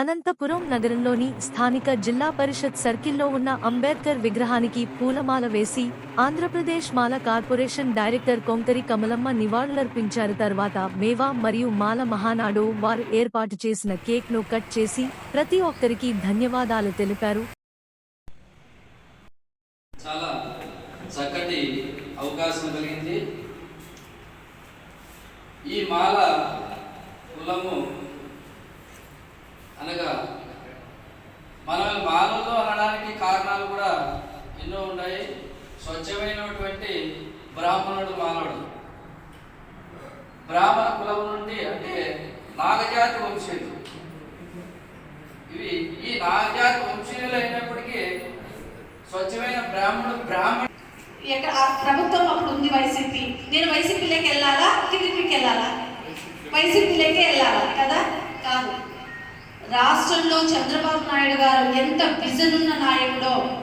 అనంతపురం నగరంలోని స్థానిక జిల్లా పరిషత్ సర్కిల్లో ఉన్న అంబేద్కర్ విగ్రహానికి పూలమాల వేసి ఆంధ్రప్రదేశ్ మాల కార్పొరేషన్ డైరెక్టర్ కొంకరి కమలమ్మ నివాళులర్పించారు. తర్వాత మేవా మరియు మాల మహానాడు వారు ఏర్పాటు చేసిన కేక్ను కట్ చేసి ప్రతి ఒక్కరికి ధన్యవాదాలు తెలిపారు. చాలా చక్కటి అవకాశం కలిగింది. ఈ మాల కులము బ్రాహ్మణుడు మానవుడు. బ్రాహ్మణ కులం నుండి అంటే నాగజాతి వంశీయులు. ఇవి ఈ నాగజాతి వంశీయులు అయినప్పటికీ స్వచ్ఛమైన బ్రాహ్మణుడు బ్రాహ్మణ ఎక్కడ ప్రభుత్వం అప్పుడు ఉంది వైసీపీ. నేను వైసీపీలోకి వెళ్ళాలా? టీడీపీకి వెళ్ళాలా? వైసీపీలోకి వెళ్ళాలా? కదా? కాదు. రాష్ట్రంలో చంద్రబాబు నాయుడు గారు ఎంత విజన్ ఉన్న నాయకుడో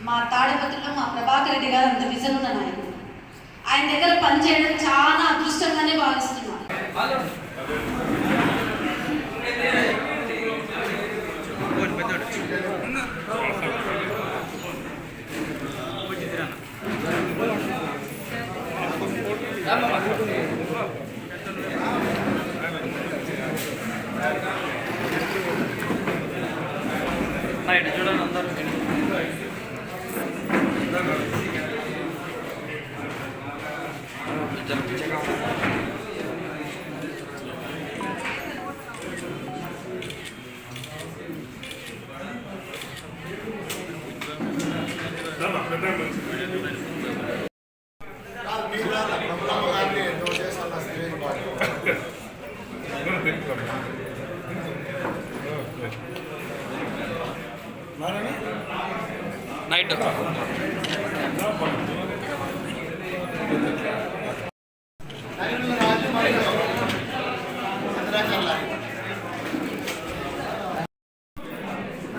మా తాడపతిలో మా ప్రభాకర్ రెడ్డి గారు అంత విజన్ ఉన్న నాయకుడు. ఆయన దగ్గర పనిచేయడం చాలా అదృష్టంగానే భావిస్తున్నాను నైట్ చూడండి నైట్.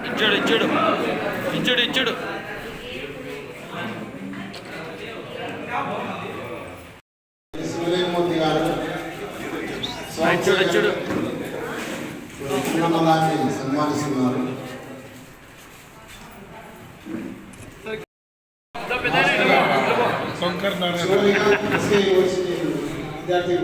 ఇచ్చాడు ఇచ్చాడు. ఇచ్చాడు ఇచ్చాడు. గారు ఇచ్చాడు సన్మానిస్తున్నారు విద్యార్థి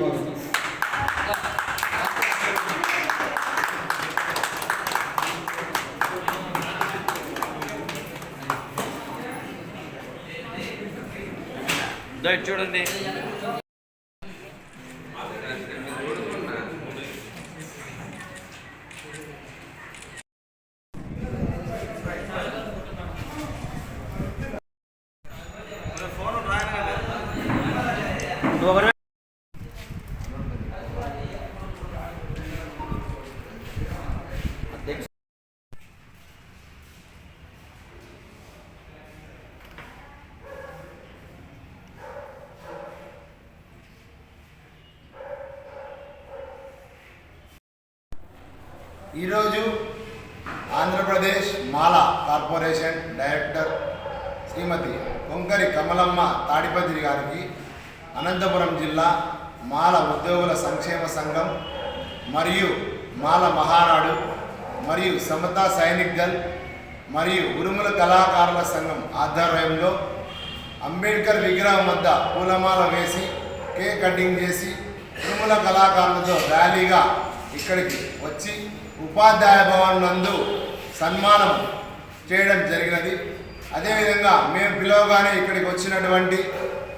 చూడండి ఈరోజు ఆంధ్రప్రదేశ్ మాల కార్పొరేషన్ డైరెక్టర్ శ్రీమతి కొంకరి కమలమ్మ తాడిపత్రి గారికి అనంతపురం జిల్లా మాల ఉద్యోగుల సంక్షేమ సంఘం మరియు మాల మహానాడు మరియు సమతా సైనిక్ దళ్ మరియు ఉరుముల కళాకారుల సంఘం ఆధ్వర్యంలో అంబేద్కర్ విగ్రహం వద్ద పూలమాల వేసి కేక్ కటింగ్ చేసి ఉరుముల కళాకారులతో ర్యాలీగా ఇక్కడికి వచ్చి ఉపాధ్యాయ భవన్ నందు సన్మానం చేయడం జరిగినది. అదేవిధంగా మేము పిలవగానే ఇక్కడికి వచ్చినటువంటి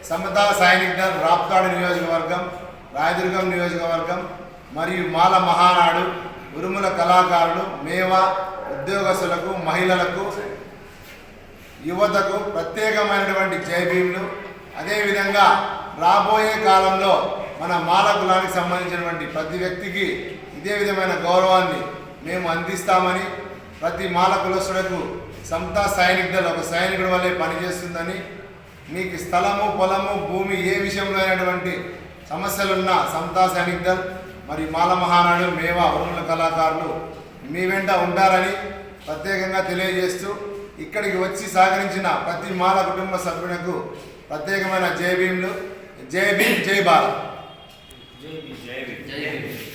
సమతా సైనిక్ దళ్ రాప్తాడు నియోజకవర్గం రాయదుర్గం నియోజకవర్గం మరియు మాల మహానాడు ఉరుముల కళాకారులు మేవా ఉద్యోగస్తులకు మహిళలకు యువతకు ప్రత్యేకమైనటువంటి జైభీములు అదేవిధంగా రాబోయే కాలంలో మన మాల కులానికి సంబంధించినటువంటి ప్రతి వ్యక్తికి ఇదే విధమైన గౌరవాన్ని మేము అందిస్తామని ప్రతి మాల కులసుడకు సమతా సైనిక్ దళ ఒక సైనికుడి వల్లే పనిచేస్తుందని మీకు స్థలము పొలము భూమి ఏ విషయంలో అయినటువంటి సమస్యలున్నా సమతా సైనిక్ దళ్ మరి మాల మహానాడు మేవా వరుణుల కళాకారులు మీ వెంట ఉంటారని ప్రత్యేకంగా తెలియజేస్తూ ఇక్కడికి వచ్చి సహకరించిన ప్రతి మాల కుటుంబ సభ్యులకు ప్రత్యేకమైన జై భీములు. జై భీమ్ జై భారత్. జై భీమ్.